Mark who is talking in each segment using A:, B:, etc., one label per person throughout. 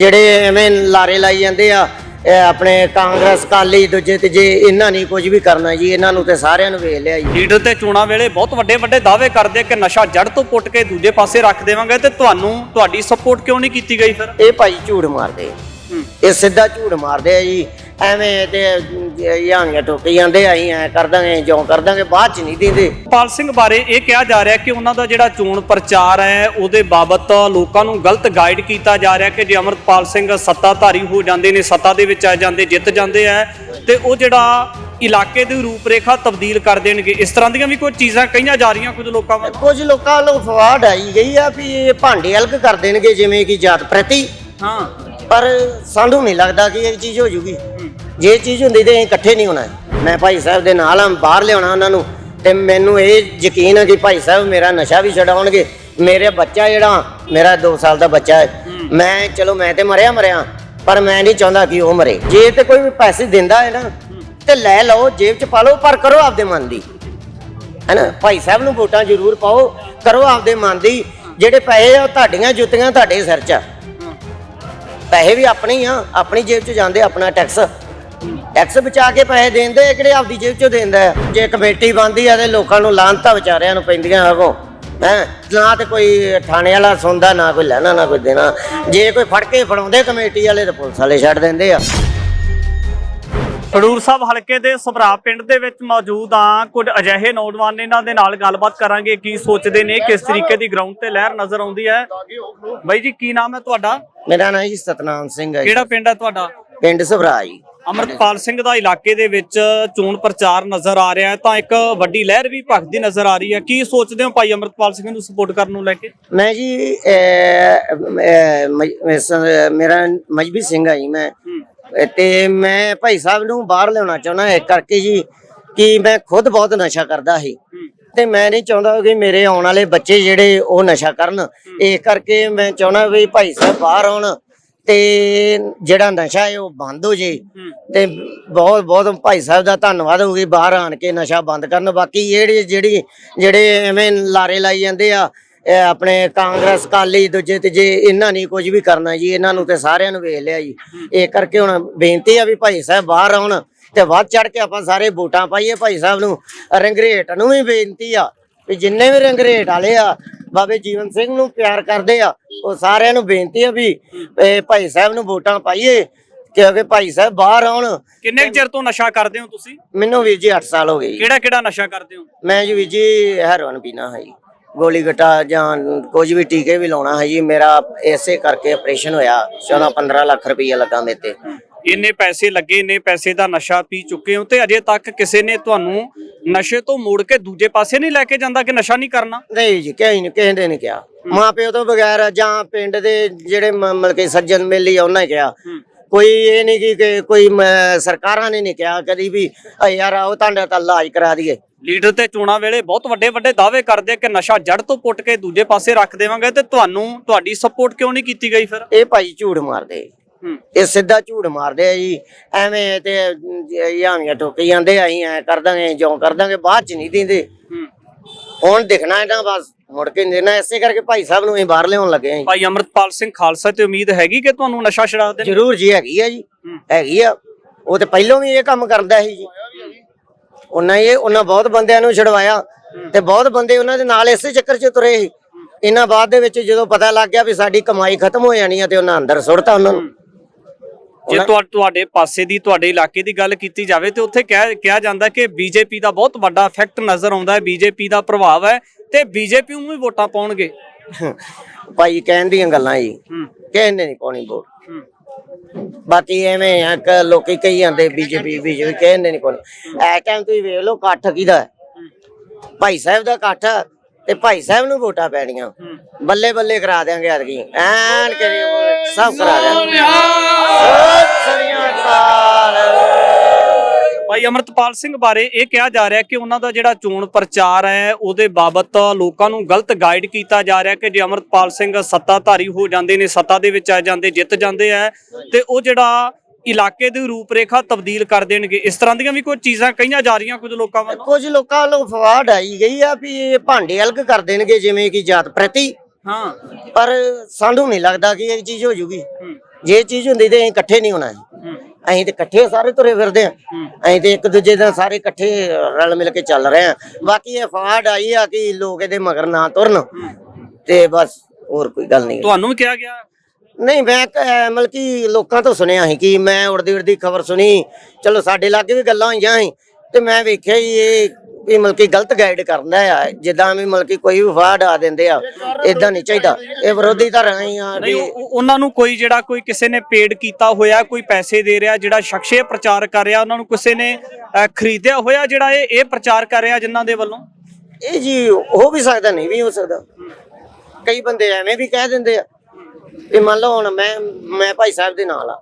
A: ਜਿਹੜੇ ਐਵੇਂ ਲਾਰੇ ਲਾਈ ਜਾਂਦੇ ਆ ਇਹ ਆਪਣੇ ਕਾਂਗਰਸ ਕਾਲੀ ਦੂਜੇ ਤੇ ਜੇ ਇਹਨਾਂ ਨਹੀਂ ਕੁਝ ਵੀ ਕਰਨਾ ਜੀ ਇਹਨਾਂ ਨੂੰ ਤੇ ਸਾਰਿਆਂ ਨੂੰ ਵੇਖ ਲਿਆ ਜੀ।
B: ਲੀਡਰ ਤੇ ਚੋਣਾਂ ਵੇਲੇ ਬਹੁਤ ਵੱਡੇ ਵੱਡੇ ਦਾਅਵੇ ਕਰਦੇ ਕਿ ਨਸ਼ਾ ਜੜ ਤੋਂ ਪੁੱਟ ਕੇ ਦੂਜੇ ਪਾਸੇ ਰੱਖ ਦੇਵਾਂਗੇ ਤੇ ਤੁਹਾਨੂੰ ਤੁਹਾਡੀ ਸਪੋਰਟ ਕਿਉਂ ਨਹੀਂ ਕੀਤੀ ਗਈ ਫਿਰ?
A: ਇਹ ਭਾਈ ਝੂਠ ਮਾਰਦੇ ਆ। ਇਹ ਸਿੱਧਾ ਝੂਠ ਮਾਰਦੇ ਆ ਜੀ ਐਵੇਂ ਤੇ ਯਾਂਗੇ ਟੋਕੀ ਜਾਂਦੇ ਆ ਅਸੀਂ ਐ ਕਰ ਦਾਂਗੇ ਜਿਉਂ ਕਰ ਦਾਂਗੇ ਬਾਅਦ ਚ ਨਹੀਂ ਦਿੰਦੇ।
B: ਪਾਲ ਸਿੰਘ ਬਾਰੇ ਇਹ ਕਿਹਾ ਜਾ ਰਿਹਾ ਕਿ ਉਹਨਾਂ ਦਾ ਜਿਹੜਾ ਚੋਣ ਪ੍ਰਚਾਰ ਹੈ ਉਹਦੇ ਬਾਬਤ ਲੋਕਾਂ ਨੂੰ ਗਲਤ ਗਾਈਡ ਕੀਤਾ ਜਾ ਰਿਹਾ ਕਿ ਜੇ ਅਮਰਪਾਲ ਸਿੰਘ ਸੱਤਾਧਾਰੀ ਹੋ ਜਾਂਦੇ ਨੇ ਸੱਤਾ ਦੇ ਵਿੱਚ ਆ ਜਾਂਦੇ ਜਿੱਤ ਜਾਂਦੇ ਆ ਤੇ ਉਹ ਜਿਹੜਾ ਇਲਾਕੇ ਦੀ ਰੂਪਰੇਖਾ ਤਬਦੀਲ ਕਰ ਦੇਣਗੇ। ਇਸ ਤਰ੍ਹਾਂ ਦੀਆਂ ਵੀ ਕੋਈ ਚੀਜ਼ਾਂ ਕਹੀਆਂ ਜਾ ਰਹੀਆਂ ਕੁਝ ਲੋਕਾਂ ਵੱਲੋਂ?
A: ਕੁਝ ਲੋਕਾਂ ਵੱਲੋਂ ਫਵਾੜ ਆਈ ਗਈ ਆ ਵੀ ਇਹ ਭਾਂਡੇ ਅਲਗ ਕਰ ਦੇਣਗੇ ਜਿਵੇਂ ਕਿ ਜਾਤ ਪ੍ਰਤੀ।
B: ਹਾਂ।
A: ਪਰ ਸਾਨੂੰ ਨਹੀਂ ਲੱਗਦਾ ਕਿ ਇਹ ਚੀਜ਼ ਹੋ ਜੂਗੀ। ਜੇ ਚੀਜ਼ ਹੁੰਦੀ ਤੇ ਅਸੀਂ ਇਕੱਠੇ ਨਹੀਂ ਹੋਣਾ। ਮੈਂ ਭਾਈ ਸਾਹਿਬ ਦੇ ਨਾਲ ਆ ਬਾਹਰ ਲਿਆਉਣਾ ਉਹਨਾਂ ਨੂੰ। ਤੇ ਮੈਨੂੰ ਇਹ ਯਕੀਨ ਹੈ ਕਿ ਭਾਈ ਸਾਹਿਬ ਮੇਰਾ ਨਸ਼ਾ ਵੀ ਛਡਾਉਣਗੇ। ਮੇਰੇ ਬੱਚਾ ਜਿਹੜਾ, ਮੇਰਾ 2 ਸਾਲ ਦਾ ਬੱਚਾ ਹੈ। ਮੈਂ, ਚਲੋ ਮੈਂ ਤੇ ਮਰਿਆ ਮਰਿਆ, ਪਰ ਮੈਂ ਨਹੀਂ ਚਾਹੁੰਦਾ ਕਿ ਉਹ ਮਰੇ। ਜੇ ਤੇ ਕੋਈ ਪੈਸੇ ਦਿੰਦਾ ਹੈ ਨਾ, ਤੇ ਲੈ ਲਓ, ਜੇਬ 'ਚ ਪਾ ਲਓ, ਪਰ ਕਰੋ ਆਪਦੇ ਮਨ ਦੀ। ਹੈਨਾ ਭਾਈ ਸਾਹਿਬ ਨੂੰ ਵੋਟਾਂ ਜ਼ਰੂਰ ਪਾਓ, ਕਰੋ ਆਪਦੇ ਮਨ ਦੀ। ਜਿਹੜੇ ਪੈਸੇ ਆ, ਉਹ ਤੁਹਾਡੀਆਂ ਜੁੱਤੀਆਂ, ਤੁਹਾਡੇ ਸਿਰ 'ਚ ਪੈਸੇ ਵੀ ਆਪਣੇ ਹੀ ਆ, ਆਪਣੀ ਜੇਬ 'ਚ ਜਾਂਦੇ ਆਪਣਾ ਟੈਕਸ। ਟੈਕਸ ਬਚਾ ਕੇ ਪੈਸੇ ਦੇਂਦੇ ਆ, ਕਿਹੜੇ ਆਪਦੀ ਜੇਬ 'ਚੋਂ ਦੇਂਦਾ ਹੈ? ਜੇ ਕਮੇਟੀ ਬੰਦੀ ਆ ਤੇ ਲੋਕਾਂ ਨੂੰ ਲਾਂਤਾਂ ਵਿਚਾਰਿਆਂ ਨੂੰ ਪੈਂਦੀਆਂ ਹਗੋ ਹੈ? ਨਾ ਤੇ ਕੋਈ ਥਾਣੇ ਵਾਲਾ ਸੁਣਦਾ ਨਾ ਕੋਈ ਲੈਣਾ ਨਾ ਕੋਈ ਦੇਣਾ। ਜੇ ਕੋਈ ਫੜ ਕੇ ਫੜਾਉਂਦੇ ਕਮੇਟੀ ਵਾਲੇ ਤੇ ਪੁਲਿਸ ਵਾਲੇ ਛੱਡ ਦਿੰਦੇ ਆ।
B: ਖਡੂਰ ਸਾਹਿਬ ਹਲਕੇ ਦੇ ਸਭਰਾ ਪਿੰਡ ਦੇ ਵਿੱਚ ਮੌਜੂਦ ਆ। ਕੁਝ ਅਜਿਹੇ ਨੌਜਵਾਨ ਇਹਨਾਂ ਦੇ ਨਾਲ ਗੱਲਬਾਤ ਕਰਾਂਗੇ ਕੀ ਸੋਚਦੇ ਨੇ ਕਿਸ ਤਰੀਕੇ ਦੀ ਗਰਾਊਂਡ ਤੇ ਲਹਿਰ ਨਜ਼ਰ ਆਉਂਦੀ ਹੈ। ਬਾਈ ਜੀ ਕੀ ਨਾਮ ਹੈ ਤੁਹਾਡਾ?
A: ਮੇਰਾ ਨਾਮ ਜੀ ਸਤਨਾਮ ਸਿੰਘ ਹੈ ਜੀ।
B: ਕਿਹੜਾ ਪਿੰਡ ਹੈ ਤੁਹਾਡਾ?
A: ਪਿੰਡ ਸਭਰਾ ਜੀ
B: ਅਮਰਪਾਲ ਸਿੰਘ ਦਾ ਇਲਾਕੇ ਦੇ ਵਿੱਚ ਚੋਣ ਪ੍ਰਚਾਰ ਨਜ਼ਰ ਆ ਰਿਹਾ ਹੈ ਤਾਂ ਇੱਕ ਵੱਡੀ ਲਹਿਰ ਵੀ ਭਖਦੀ ਨਜ਼ਰ ਆ ਰਹੀ ਹੈ। ਕੀ ਸੋਚਦੇ ਹੋ ਭਾਈ ਅਮਰਪਾਲ ਸਿੰਘ ਨੂੰ ਸਪੋਰਟ ਕਰਨ ਨੂੰ ਲੈ ਕੇ?
A: ਮੈਂ ਜੀ ਮੇਰਾ ਮਜਬੀ ਸਿੰਘ ਆ ਜੀ ਮੈਂ। ਤੇ ਮੈਂ ਭਾਈ ਸਾਹਿਬ ਨੂੰ ਬਾਹਰ ਲਿਆਉਣਾ ਚਾਹੁੰਦਾ ਇਹ ਕਰਕੇ ਜੀ ਕਿ ਮੈਂ ਖੁਦ ਬਹੁਤ ਨਸ਼ਾ ਕਰਦਾ ਸੀ। ਤੇ ਮੈਂ ਨਹੀਂ ਚਾਹੁੰਦਾ ਕਿ ਮੇਰੇ ਆਉਣ ਵਾਲੇ ਬੱਚੇ ਜਿਹੜੇ ਉਹ ਨਸ਼ਾ ਕਰਨ। ਇਹ ਕਰਕੇ ਮੈਂ ਚਾਹੁੰਦਾ ਵੀ ਭਾਈ ਸਾਹਿਬ ਬਾਹਰ ਆਉਣ। ਤੇ ਜਿਹੜਾ ਨਸ਼ਾ ਹੈ ਉਹ ਬੰਦ ਹੋ ਜੇ। ਤੇ ਬਹੁਤ ਬਹੁਤ ਭਾਈ ਸਾਹਿਬ ਦਾ ਧੰਨਵਾਦ ਹੋਊਗੀ ਬਾਹਰ ਆਣ ਕੇ ਨਸ਼ਾ ਬੰਦ ਕਰਨ। ਬਾਕੀ ਜਿਹੜੇ ਜਿਹੜੀ ਜਿਹੜੇ ਐਵੇਂ ਲਾਰੇ ਲਾਈ ਜਾਂਦੇ ਆ ਆਪਣੇ ਕਾਂਗਰਸ ਕਾਲੀ ਦੂਜੇ ਤੇ ਜੇ ਇਹਨਾਂ ਨਹੀਂ ਕੁਝ ਵੀ ਕਰਨਾ ਜੀ ਇਹਨਾਂ ਨੂੰ ਤੇ ਸਾਰਿਆਂ ਨੂੰ ਵੇਖ ਲਿਆ ਜੀ। ਇਹ ਕਰਕੇ ਹੁਣ ਬੇਨਤੀ ਆ ਵੀ ਭਾਈ ਸਾਹਿਬ ਬਾਹਰ ਆਉਣ ਤੇ ਵੱਧ ਚੜ ਕੇ ਆਪਾਂ ਸਾਰੇ ਵੋਟਾਂ ਪਾਈਏ ਭਾਈ ਸਾਹਿਬ ਨੂੰ। ਰੰਗਰੇਟ ਨੂੰ ਵੀ ਬੇਨਤੀ ਆ ਵੀ ਜਿੰਨੇ ਵੀ ਰੰਗਰੇਟ ਵਾਲੇ ਆ ਬਾਬੇ ਜੀਵਨ ਸਿੰਘ ਨੂੰ ਪਿਆਰ ਕਰਦੇ ਆ। ਉਹ ਸਾਰਿਆਂ ਨੂੰ ਬੇਨਤੀ ਆ ਵੀ ਇਹ ਭਾਈ ਸਾਹਿਬ ਨੂੰ ਵੋਟਾਂ ਪਾਈਏ ਕਿਉਂਕਿ ਭਾਈ ਸਾਹਿਬ ਬਾਹਰ ਆਉਣ।
B: ਕਿੰਨੇ ਕੁ ਚਿਰ ਤੋਂ ਨਸ਼ਾ ਕਰਦੇ ਹੋ ਤੁਸੀਂ?
A: ਮੈਨੂੰ ਵੀਰ ਜੀ 8 ਸਾਲ ਹੋ ਗਏ ਜੀ।
B: ਕਿਹੜਾ ਕਿਹੜਾ ਨਸ਼ਾ ਕਰਦੇ ਹੋ?
A: ਮੈਂ ਜੀ ਵੀਰ ਜੀ ਹੈਰੋਨ ਪੀਣਾ ਹੈ ਜੀ। ਗੋਲੀ ਗਟਾ ਜਾਂ ਕੁਝ ਵੀ ਟੀਕੇ ਵੀ ਲਾਉਣਾ ਹੈ ਜੀ। ਮੇਰਾ ਐਸੇ ਕਰਕੇ ਆਪਰੇਸ਼ਨ ਹੋਇਆ। 14 15 ਲੱਖ ਰੁਪਈਆ ਲੱਗਾ ਮੇਰੇ ਤੇ।
B: ਇੰਨੇ ਪੈਸੇ ਲੱਗੇ ਇੰਨੇ ਪੈਸੇ ਦਾ ਨਸ਼ਾ ਪੀ ਚੁੱਕੇ ਹੋ ਤੇ ਅਜੇ ਤੱਕ ਕਿਸੇ ਨੇ ਤੁਹਾਨੂੰ ਨਸ਼ੇ ਤੋਂ ਮੋੜ ਕੇ ਦੂਜੇ ਪਾਸੇ ਨਹੀਂ ਲੈ ਕੇ ਜਾਂਦਾ ਕਿ ਨਸ਼ਾ ਨਹੀਂ ਕਰਨਾ?
A: ਨਹੀਂ ਜੀ ਕਿਸੇ ਨੇ ਕਿਸੇ ਨੇ ਨਹੀਂ ਕਿਹਾ। ਮਾਂ ਪਿਓ ਤੋਂ ਬਗੈਰ ਜਾਂ ਪਿੰਡ ਦੇ ਜਿਹੜੇ ਮ- ਮਤਲਬ ਕਿ ਸੱਜਣ ਮੇਲੀ ਉਹਨਾਂ ਨੇ ਕਿਹਾ। ਕੋਈ ਇਹ ਨਹੀਂ ਕਿ- ਕਿ ਕੋਈ ਮ- ਸਰਕਾਰਾਂ ਨੇ ਨਹੀਂ ਕਿਹਾ ਕਦੀ ਵੀ "ਆ ਯਾਰ ਆਓ ਤੁਹਾਡਾ ਤਾਂ ਇਲਾਜ ਕਰਾ ਦਈਏ।
B: ਲੀਡਰ ਤੇ ਚੋਣਾਂ ਵੇਲੇ ਬਹੁਤ ਵੱਡੇ ਵੱਡੇ ਦਾਅਵੇ ਕਰਦੇ ਕਿ ਨਸ਼ਾ ਜੜ ਤੋਂ ਪੁੱਟ ਕੇ ਦੂਜੇ ਪਾਸੇ ਰੱਖ ਦੇਵਾਂਗੇ ਤੇ ਤੁਹਾਨੂੰ ਤੁਹਾਡੀ ਸਪੋਰਟ ਕਿਉਂ ਨਹੀਂ ਕੀਤੀ ਗਈ ਫਿਰ?
A: ਇਹ ਭਾਈ ਝੂਠ ਮਾਰਦੇ। ਇਹ ਸਿੱਧਾ ਝੂਠ ਮਾਰਦੇ ਆ ਜੀ। ਐਵੇਂ ਤੇ ਯਾਮੀਆਂ ਟੋਕੀ ਜਾਂਦੇ ਆ ਅਸੀਂ ਐ ਕਰ ਦਾਂਗੇ ਜਿਉਂ ਕਰ ਦਾਂਗੇ ਬਾਅਦ ਚ ਨਹੀਂ ਦਿੰਦੇ। ਹੁਣ ਦਿਖਣਾ ਇਹਨਾਂ ਬਸ ਮੁੜ ਕੇ ਨੀ ਦੇਣਾ। ਇਸੇ ਕਰਕੇ ਭਾਈ ਸਾਹਿਬ ਨੂੰ ਅਸੀਂ ਬਾਹਰ ਲਿਆਉਣ ਲੱਗੇ ਆਂ
B: ਭਾਈ ਅਮਰਤਪਾਲ ਸਿੰਘ ਖਾਲਸਾ ਤੇ ਉਮੀਦ ਹੈਗੀ ਕਿ ਤੁਹਾਨੂੰ ਨਸ਼ਾ ਛਡਾ ਦੇਣ
A: ਜ਼ਰੂਰ ਜੀ ਹੈਗੀ ਆ ਜੀ। ਹੈਗੀ ਆ। ਉਹ ਤੇ ਪਹਿਲਾਂ ਵੀ ਇਹ ਕੰਮ ਕਰਦਾ ਸੀ ਜੀ। ਉਹਨਾਂ ਇਹ ਉਹਨਾਂ ਬਹੁਤ ਬੰਦਿਆਂ ਨੂੰ ਛਡਵਾਇਆ। ਤੇ ਬਹੁਤ ਬੰਦੇ ਉਹਨਾਂ ਦੇ ਨਾਲ ਇਸੇ ਚੱਕਰ 'ਚ ਤੁਰੇ ਸੀ। ਇਹਨਾਂ ਬਾਅਦ ਦੇ ਵਿੱਚ ਜਦੋਂ ਪਤਾ ਲੱਗ ਗਿਆ ਵੀ ਸਾਡੀ ਕਮਾਈ ਖਤਮ ਹੋ ਜਾਣੀ ਆ ਤੇ ਉਹਨਾਂ ਅੰਦਰ ਸੁੱਟਤਾ ਉਹਨਾਂ ਨੂੰ।
B: ਜੇ ਤੁਹਾ- ਤੁਹਾਡੇ ਪਾਸੇ ਦੀ ਤੁਹਾਡੇ ਇਲਾਕੇ ਦੀ ਗੱਲ ਕੀਤੀ ਜਾਵੇ ਤੇ ਉੱਥੇ ਕਹਿ ਕਿਹਾ ਜਾਂਦਾ ਕਿ ਬੀਜੇਪੀ ਦਾ ਬਹੁਤ ਵੱਡਾ ਇਫੈਕਟ ਨਜ਼ਰ ਆਉਂਦਾ ਹੈ ਬੀਜੇਪੀ ਦਾ ਪ੍ਰਭਾਵ ਹੈ ਤੇ ਬੀਜੇਪੀ ਨੂੰ ਵੀ ਵੋਟਾਂ ਪਾਉਣਗੇ।
A: ਭਾਈ ਕਹਿਣ ਦੀਆਂ ਗੱਲਾਂ ਜੀ।
B: ਹੂੰ।
A: ਕਿਸੇ ਨੇ ਨਹੀਂ ਪਾਉਣੀ ਵੋਟ।
B: ਹੂੰ।
A: ਬਾਕੀ ਐਵੇਂ ਆ ਕਿ ਲੋਕੀ ਕਹੀ ਜਾਂਦੇ ਬੀਜੇਪੀ ਬੀਜੇਪੀ ਕਹਿੰਦੇ ਨਹੀਂ ਕੋਈ ਐ ਟਾਈਮ ਤੁਸੀਂ ਵੇਖ ਲਓ ਇਕੱਠ ਕਿਹਦਾ ਹੈ? ਭਾਈ ਸਾਹਿਬ ਦਾ ਇਕੱਠ ਆ ਤੇ ਭਾਈ ਸਾਹਿਬ ਨੂੰ ਵੋਟਾਂ ਪੈਣੀਆਂ। ਬੱਲੇ ਬੱਲੇ ਕਰਾ ਦਿਆਂਗੇ ਅਰਗੀ ਐਨ ਕਰੀ ਸਭ ਕਰਾ ਦਿਆਂਗੇ।
B: ਭਾਈ ਅਮਰਤਪਾਲ ਸਿੰਘ ਬਾਰੇ ਇਹ ਕਿਹਾ ਜਾ ਰਿਹਾ ਕਿ ਉਹਨਾਂ ਦਾ ਜਿਹੜਾ ਚੋਣ ਪ੍ਰਚਾਰ ਹੈ ਉਹਦੇ ਬਾਬਤ ਲੋਕਾਂ ਨੂੰ ਗਲਤ ਗਾਈਡ ਕੀਤਾ ਜਾ ਰਿਹਾ ਕਿ ਜੇ ਅਮਰਤਪਾਲ ਸਿੰਘ ਸੱਤਾਧਾਰੀ ਹੋ ਜਾਂਦੇ ਨੇ ਸੱਤਾ ਦੇ ਵਿੱਚ ਆ ਜਾਂਦੇ ਜਿੱਤ ਜਾਂਦੇ ਆ ਤੇ ਉਹ ਜਿਹੜਾ ਇਲਾਕੇ ਦੀ ਰੂਪਰੇਖਾ ਤਬਦੀਲ ਕਰ ਦੇਣਗੇ। ਇਸ ਤਰ੍ਹਾਂ ਦੀਆਂ ਵੀ ਕੋਈ ਚੀਜ਼ਾਂ ਕਹੀਆਂ ਜਾ ਰਹੀਆਂ ਕੁਝ ਲੋਕਾਂ ਵੱਲੋਂ?
A: ਕੁਝ ਲੋਕਾਂ ਵੱਲੋਂ ਫਵਾੜ ਆਈ ਗਈ ਆ ਵੀ ਇਹ ਭਾਂਡੇ ਅਲਗ ਕਰ ਦੇਣਗੇ ਜਿਵੇਂ ਕਿ ਜਾਤ ਪ੍ਰਤੀ।
B: ਹਾਂ।
A: ਪਰ ਸਾਨੂੰ ਨਹੀਂ ਲੱਗਦਾ ਕਿ ਇਹ ਚੀਜ਼ ਹੋ ਜੂਗੀ। ਜੇ ਚੀਜ਼ ਹੁੰਦੀ ਤੇ ਅਸੀਂ ਇਕੱਠੇ ਨਹੀਂ ਹੋਣਾ ਅਸੀਂ ਤੇ ਇਕੱਠੇ ਸਾਰੇ ਤੁਰੇ ਫਿਰਦੇ ਆ। ਅਸੀਂ ਤੇ ਇੱਕ ਦੂਜੇ ਨਾਲ ਸਾਰੇ ਇਕੱਠੇ ਰਲ ਮਿਲ ਕੇ ਚੱਲ ਰਹੇ ਆ। ਬਾਕੀ ਇਹ ਫਾੜ ਆਈ ਆ ਕਿ ਲੋਕ ਇਹਦੇ ਮਗਰ ਨਾ ਤੁਰਨ। ਤੇ ਬਸ ਹੋਰ ਕੋਈ ਗੱਲ ਨਹੀਂ।
B: ਤੁਹਾਨੂੰ ਵੀ ਕਿਹਾ ਗਿਆ?
A: ਨਹੀਂ ਮੈਂ ਮਤਲਬ ਕਿ ਲੋਕਾਂ ਤੋਂ ਸੁਣਿਆ ਸੀ ਕਿ ਮੈਂ ਉੜਦੀ ਉੜਦੀ ਖਬਰ ਸੁਣੀ। ਚਲੋ ਸਾਡੇ ਲਾਗੇ ਵੀ ਗੱਲਾਂ ਹੋਈਆਂ ਸੀ। ਤੇ ਮੈਂ ਵੇਖਿਆ ਇਹ ਵੀ ਮਤਲਬ ਕਿ ਗਲਤ ਗਾਈਡ ਕਰਦਾ ਆ ਜਿੱਦਾਂ ਵੀ ਮਤਲਬ ਕਿ ਕੋਈ ਵੀ ਫਾੜ ਆ ਦਿੰਦੇ ਆ ਇਦਾਂ ਨਹੀਂ ਚਾਹੀਦਾ। ਇਹ ਵਿਰੋਧੀ ਧਿਰਾਂ ਹੀ ਆ
B: ਨਹੀਂ ਉਹ- ਉਹਨਾਂ ਨੂੰ ਕੋਈ ਜਿਹੜਾ ਕੋਈ ਕਿਸੇ ਨੇ ਪੇਡ ਕੀਤਾ ਹੋਇਆ ਕੋਈ ਪੈਸੇ ਦੇ ਰਿਹਾ ਜਿਹੜਾ ਸ਼ਖਸੇ ਪ੍ਰਚਾਰ ਕਰ ਰਿਹਾ ਉਹਨਾਂ ਨੂੰ ਕਿਸੇ ਨੇ ਖਰੀਦਿਆ ਹੋਇਆ ਜਿਹੜਾ ਇਹ ਇਹ ਪ੍ਰਚਾਰ ਕਰ ਰਿਹਾ ਜਿਨ੍ਹਾਂ ਦੇ ਵੱਲੋਂ?
A: ਇਹ ਜੀ ਹੋ ਵੀ ਸਕਦਾ ਨਹੀਂ ਵੀ ਹੋ ਸਕਦਾ। ਕਈ ਬੰਦੇ ਐਵੇਂ ਵੀ ਕਹਿ ਦਿੰਦੇ ਆ ਵੀ ਮੰਨ ਲਓ ਹੁਣ ਮੈਂ ਮੈਂ ਭਾਈ ਸਾਹਿਬ ਦੇ ਨਾਲ ਆ।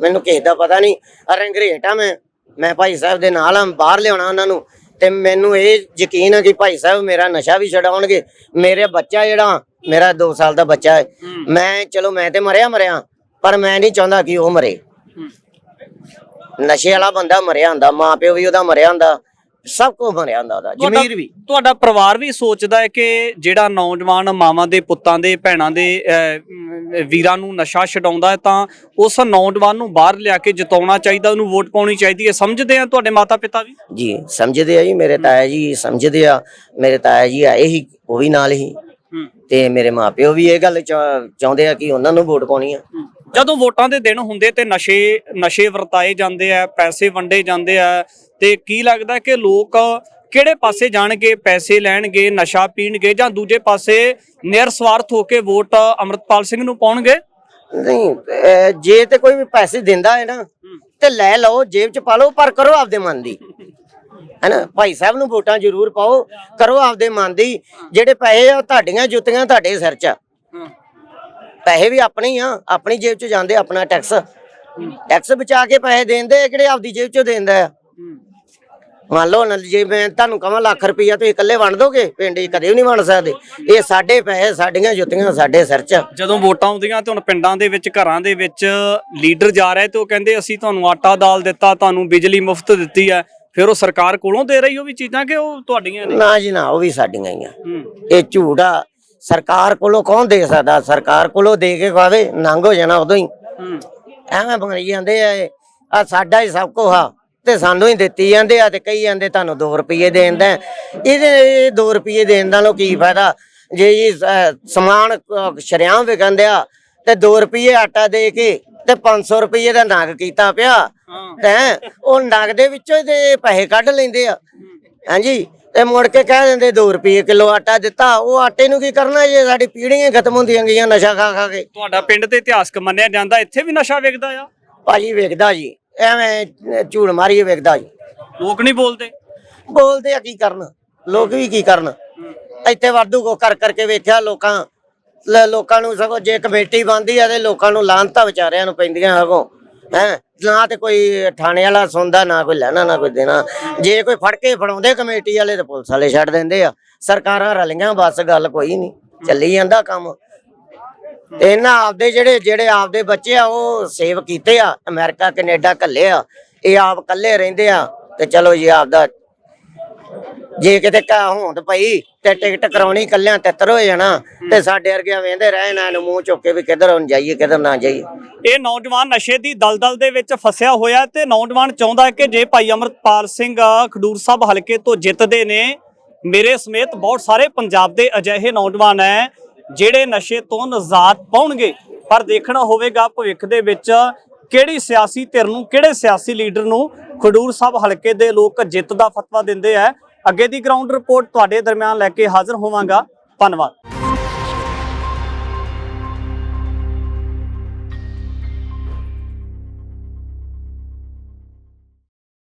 A: ਮੈਨੂੰ ਕਿਸੇ ਦਾ ਪਤਾ ਨਹੀਂ ਰੰਗਰੇਟ ਆ ਮੈਂ ਮੈਂ ਭਾਈ ਸਾਹਿਬ ਦੇ ਨਾਲ ਆ ਬਾਹਰ ਲਿਆਉਣਾ ਉਹਨਾਂ ਨੂੰ। ਤੇ ਮੈਨੂੰ ਇਹ ਯਕੀਨ ਆ ਕਿ ਭਾਈ ਸਾਹਿਬ ਮੇਰਾ ਨਸ਼ਾ ਵੀ ਛਡਾਉਣਗੇ। ਮੇਰੇ ਬੱਚਾ ਜਿਹੜਾ ਮੇਰਾ 2 ਸਾਲ ਦਾ ਬੱਚਾ ਹੈ। ਮੈਂ ਚਲੋ ਮੈਂ ਤੇ ਮਰਿਆ ਮਰਿਆ ਪਰ ਮੈਂ ਨਹੀਂ ਚਾਹੁੰਦਾ ਕਿ ਉਹ ਮਰੇ। ਨਸ਼ੇ ਵਾਲਾ ਬੰਦਾ ਮਰਿਆ ਹੁੰਦਾ ਮਾਂ ਪਿਓ ਵੀ ਉਹਦਾ ਮਰਿਆ ਹੁੰਦਾ। ਸਭ ਕੁਝ ਮਰਿਆ ਹੁੰਦਾ ਉਹਦਾ
B: ਤੁਹਾਡਾ-
A: ਜ਼ਮੀਰ ਵੀ।
B: ਤੁਹਾਡਾ ਪਰਿਵਾਰ ਵੀ ਸੋਚਦਾ ਹੈ ਕਿ ਜਿਹੜਾ ਨੌਜਵਾਨ ਮਾਵਾਂ ਦੇ ਪੁੱਤਾਂ ਦੇ ਭੈਣਾਂ ਦੇ ਅਹ, ਅਮ, ਵੀਰਾਂ ਨੂੰ ਨਸ਼ਾ ਛਡਾਉਂਦਾ ਹੈ ਤਾਂ ਉਸ ਨੌਜਵਾਨ ਨੂੰ ਬਾਹਰ ਲਿਆ ਕੇ ਜਿਤਾਉਣਾ ਚਾਹੀਦਾ ਉਹਨੂੰ ਵੋਟ ਪਾਉਣੀ ਚਾਹੀਦੀ ਹੈ। ਸਮਝਦੇ ਆ ਤੁਹਾਡੇ ਮਾਤਾ ਪਿਤਾ ਵੀ?
A: ਜੀ ਸਮਝਦੇ ਆ ਜੀ ਮੇਰੇ ਤਾਇਆ ਜੀ ਸਮਝਦੇ ਆ। ਮੇਰੇ ਤਾਇਆ ਜੀ ਆਏ ਹੀ ਉਹ ਵੀ ਨਾਲ ਹੀ। ਤੇ ਮੇਰੇ ਮਾਪਿਓ ਵੀ ਇਹ ਗੱਲ ਚਾਹੁੰਦੇ ਆ ਕਿ ਉਹਨਾਂ ਨੂੰ ਵੋਟ ਪਾਉਣੀ ਆ।
B: ਜਦੋਂ ਵੋਟਾਂ ਦੇ ਦਿਨ ਹੁੰਦੇ ਤੇ ਨਸ਼ੇ ਨਸ਼ੇ ਵਰਤਾਏ ਜਾਂਦੇ ਆ ਪੈਸੇ ਵੰਡੇ ਜਾਂਦੇ ਆ ਤੇ ਕੀ ਲੱਗਦਾ ਕਿ ਲੋਕ ਕਿਹੜੇ ਪਾਸੇ ਜਾਣਗੇ ਪੈਸੇ ਲੈਣਗੇ ਨਸ਼ਾ ਪੀਣਗੇ ਜਾਂ ਦੂਜੇ ਪਾਸੇ ਨਿਰਸਵਾਰਥ ਹੋ ਕੇ ਵੋਟ ਅਮਰਤਪਾਲ ਸਿੰਘ ਨੂੰ ਪਾਉਣਗੇ?
A: ਨਹੀਂ ਜੇ ਤੇ ਕੋਈ ਵੀ ਪੈਸੇ ਦਿੰਦਾ ਹੈ ਨਾ ਤੇ ਲੈ ਲਓ ਜੇਬ ਚ ਪਾ ਲਓ ਪਰ ਕਰੋ ਆਪਦੇ ਮਨ ਦੀ। ਹੈਨਾ ਭਾਈ ਸਾਹਿਬ ਨੂੰ ਵੋਟਾਂ ਜ਼ਰੂਰ ਪਾਓ ਕਰੋ ਆਪਦੇ ਮਨ ਦੀ। ਜਿਹੜੇ ਪੈਸੇ ਆ ਤੁਹਾਡੀਆਂ ਜੁੱਤੀਆਂ ਤੁਹਾਡੇ ਸਿਰ 'ਚ ਆ। ਪੈਸੇ ਵੀ ਆਪਣੇ ਹੀ ਆ ਆਪਣੀ ਜੇਬ 'ਚ ਜਾਂਦੇ ਆਪਣਾ ਟੈਕਸ ਟੈਕਸ ਬਚਾ ਕੇ ਪੈਸੇ ਦੇਂਦੇ ਕਿਹੜੇ ਆਪਦੀ ਜੇਬ 'ਚੋਂ ਦੇਂਦਾ ਆ? ਮੰਨ ਲਓ ਜੇ ਮੈਂ ਤੁਹਾਨੂੰ ਕਹਾਂ ਲੱਖ ਰੁਪਈਆ ਤੁਸੀਂ ਇਕੱਲੇ ਵੰਡ ਦੋਗੇ ਪਿੰਡ 'ਚ ਕਦੇ ਵੀ ਨਹੀਂ ਵੰਡ ਸਕਦੇ। ਇਹ ਸਾਡੇ ਪੈਸੇ ਸਾਡੀਆਂ ਜੁੱਤੀਆਂ ਸਾਡੇ ਸਿਰ 'ਚ।
B: ਜਦੋਂ ਵੋਟਾਂ ਆਉਂਦੀਆਂ ਤੇ ਹੁਣ ਪਿੰਡਾਂ ਦੇ ਵਿੱਚ ਘਰਾਂ ਦੇ ਵਿੱਚ ਲੀਡਰ ਜਾ ਰਿਹਾ ਤੇ ਉਹ ਕਹਿੰਦੇ ਅਸੀਂ ਤੁਹਾਨੂੰ ਆਟਾ ਦਾਲ ਦਿੱਤਾ ਤੁਹਾਨੂੰ ਬਿਜਲੀ ਮੁਫਤ ਦਿੱਤੀ ਹੈ। ਫਿਰ ਉਹ ਸਰਕਾਰ ਕੋਲੋਂ ਦੇ ਰਹੀ ਉਹ ਵੀ ਚੀਜ਼ਾਂ ਕਿ ਉਹ ਤੁਹਾਡੀਆਂ ਨੇ?
A: ਨਾ ਜੀ ਨਾ ਉਹ ਵੀ ਸਾਡੀਆਂ ਹੀ ਆ। ਇਹ ਝੂਠ ਆ। ਸਰਕਾਰ ਕੋਲੋਂ ਕੌਣ ਦੇ ਸਕਦਾ? ਸਰਕਾਰ ਕੋਲੋਂ ਦੇ ਕੇ ਖਾਵੇ ਨੰਗ ਹੋ ਜਾਣਾ ਉਦੋਂ ਹੀ। ਐਵੇਂ ਬਣੀ ਜਾਂਦੇ ਆ ਇਹ। ਆ ਸਾਡਾ ਹੀ ਸਭ ਕੁਛ ਆ ਤੇ ਸਾਨੂੰ ਹੀ ਦਿੱਤੀ ਜਾਂਦੇ ਆ ਤੇ ਕਈ ਜਾਂਦੇ ਤੁਹਾਨੂੰ 2 ਰੁਪਏ ਦੇਣ ਦਾ। ਇਹਦੇ 2 ਰੁਪਏ ਦੇਣ ਦਾ ਲੋ ਕੀ ਫਾਇਦਾ? ਜੇ ਜੀ ਸਮਾਨ ਅਹ, ਸ਼ਰੇਆਮ ਵਿਕੰਦੇ ਆ ਤੇ 2 ਰੁਪਏ ਆਟਾ ਦੇ ਕੇ ਤੇ 500 ਰੁਪਏ ਦਾ ਨਗ ਕੀਤਾ ਪਿਆ
B: ਹਾਂ।
A: ਤੇ ਉਹ ਨਗ ਦੇ ਵਿੱਚੋਂ ਤੇ ਪੈਸੇ ਕੱਢ ਲੈਂਦੇ ਆ। ਹਾਂਜੀ ਤੇ ਮੁੜ ਕੇ ਕਹਿ ਦਿੰਦੇ 2 ਰੁਪਏ ਕਿਲੋ ਆਟਾ ਦਿੱਤਾ। ਉਹ ਆਟੇ ਨੂੰ ਕੀ ਕਰਨਾ ਜੇ? ਸਾਡੀ ਪੀੜ੍ਹੀਆਂ ਖਤਮ ਹੁੰਦੀਆਂ ਗਈਆਂ ਨਸ਼ਾ ਖਾ ਖਾ ਕੇ।
B: ਤੁਹਾਡਾ ਪਿੰਡ ਤੇ ਇਤਿਹਾਸਕ ਮੰਨਿਆ ਜਾਂਦਾ ਇੱਥੇ ਵੀ ਨਸ਼ਾ ਵਿਕਦਾ ਆ?
A: ਭਾਜੀ ਵੇਖਦਾ ਜੀ। ਐਵੇਂ ਝੂੜ ਮਾਰੀ ਵੇਖਦਾ ਜੀ।
B: ਲੋਕ ਨਹੀਂ ਬੋਲਦੇ?
A: ਬੋਲਦੇ ਆ ਕੀ ਕਰਨ? ਲੋਕ ਵੀ ਕੀ ਕਰਨ? ਇੱਥੇ ਵਾਧੂ ਕੋ ਕਰ ਕਰਕੇ ਵੇਖਿਆ ਲੋਕਾਂ ਲੋਕਾਂ ਨੂੰ ਸਗੋਂ ਜੇ ਕਮੇਟੀ ਬੰਦੀ ਆ ਤੇ ਲੋਕਾਂ ਨੂੰ ਲਾਂਤਾਂ ਵਿਚਾਰਿਆਂ ਨੂੰ ਪੈਂਦੀਆਂ ਸਗੋਂ। ਹੈ? ਨਾ ਤੇ ਕੋਈ ਥਾਣੇ ਵਾਲਾ ਸੁਣਦਾ, ਨਾ ਕੋਈ ਲੈਣਾ, ਨਾ ਕੋਈ ਦੇਣਾ। ਜੇ ਕੋਈ ਫੜ ਕੇ ਫੜਾਉਂਦੇ ਕਮੇਟੀ ਵਾਲੇ ਤੇ ਪੁਲਿਸ ਵਾਲੇ ਛੱਡ ਦਿੰਦੇ ਆ। ਸਰਕਾਰਾਂ ਰਲੀਆਂ, ਬਸ ਗੱਲ ਕੋਈ ਨਹੀਂ। ਚੱਲੀ ਜਾਂਦਾ ਕੰਮ। ਤੇ ਇਹਨਾਂ ਆਪਦੇ ਜਿਹੜੇ ਜਿਹੜੇ ਆਪਦੇ ਬੱਚੇ ਆ, ਉਹ ਸੇਵ ਕੀਤੇ ਆ। ਅਮਰੀਕਾ, ਕੈਨੇਡਾ ਕੱਲੇ ਆ। ਇਹ ਆਪ ਕੱਲੇ ਰਹਿੰਦੇ ਆ। ਤੇ ਚਲੋ ਜੀ, ਆਪਦਾ ਜੇ ਕਿਤੇ ਕਾ ਹੋਂਦ ਪਈ ਤੇ ਟਿਕਟ ਕਰਾਉਣੀ ਕੱਲਿਆਂ ਤਿੱਤਰ ਹੋ ਜਾਣਾ ਤੇ ਸਾਡੇ ਵਰਗੇ ਵੇਂਦੇ ਰਹਿ ਨਾ ਨੂੰ ਮੂੰਹ ਚੁੱਕ ਕੇ ਵੀ ਕਿੱਧਰ ਹੁਣ ਜਾਈਏ ਕਿੱਧਰ ਨਾ ਜਾਈਏ।
B: ਇਹ ਨੌਜਵਾਨ ਨਸ਼ੇ ਦੀ ਦਲਦਲ ਦੇ ਵਿੱਚ ਫਸਿਆ ਹੋਇਆ ਤੇ ਨੌਜਵਾਨ ਚਾਹੁੰਦਾ ਕਿ ਜੇ ਭਾਈ ਅਮਰਤਪਾਲ ਸਿੰਘ ਖਡੂਰ ਸਾਹਿਬ ਹਲਕੇ ਤੋਂ ਜਿੱਤਦੇ ਨੇ ਮੇਰੇ ਸਮੇਤ ਬਹੁਤ ਸਾਰੇ ਪੰਜਾਬ ਦੇ ਅਜਿਹੇ ਨੌਜਵਾਨ ਹੈ ਜਿਹੜੇ ਨਸ਼ੇ ਤੋਂ ਨਜ਼ਾਤ ਪਾਉਣਗੇ। ਪਰ ਦੇਖਣਾ ਹੋਵੇਗਾ ਭਵਿੱਖ ਦੇ ਵਿੱਚ ਕਿਹੜੀ ਸਿਆਸੀ ਧਿਰ ਨੂੰ ਕਿਹੜੇ ਸਿਆਸੀ ਲੀਡਰ ਨੂੰ ਖਡੂਰ ਸਾਹਿਬ ਹਲਕੇ ਦੇ ਲੋਕ ਜਿੱਤ ਦਾ ਫਤਵਾ ਦਿੰਦੇ ਆ। ਅੱਗੇ ਦੀ ਗਰਾਊਂਡ ਰਿਪੋਰਟ ਤੁਹਾਡੇ ਦਰਮਿਆਨ ਲੈ ਕੇ ਹਾਜ਼ਰ ਹੋਵਾਂਗਾ। ਧੰਨਵਾਦ।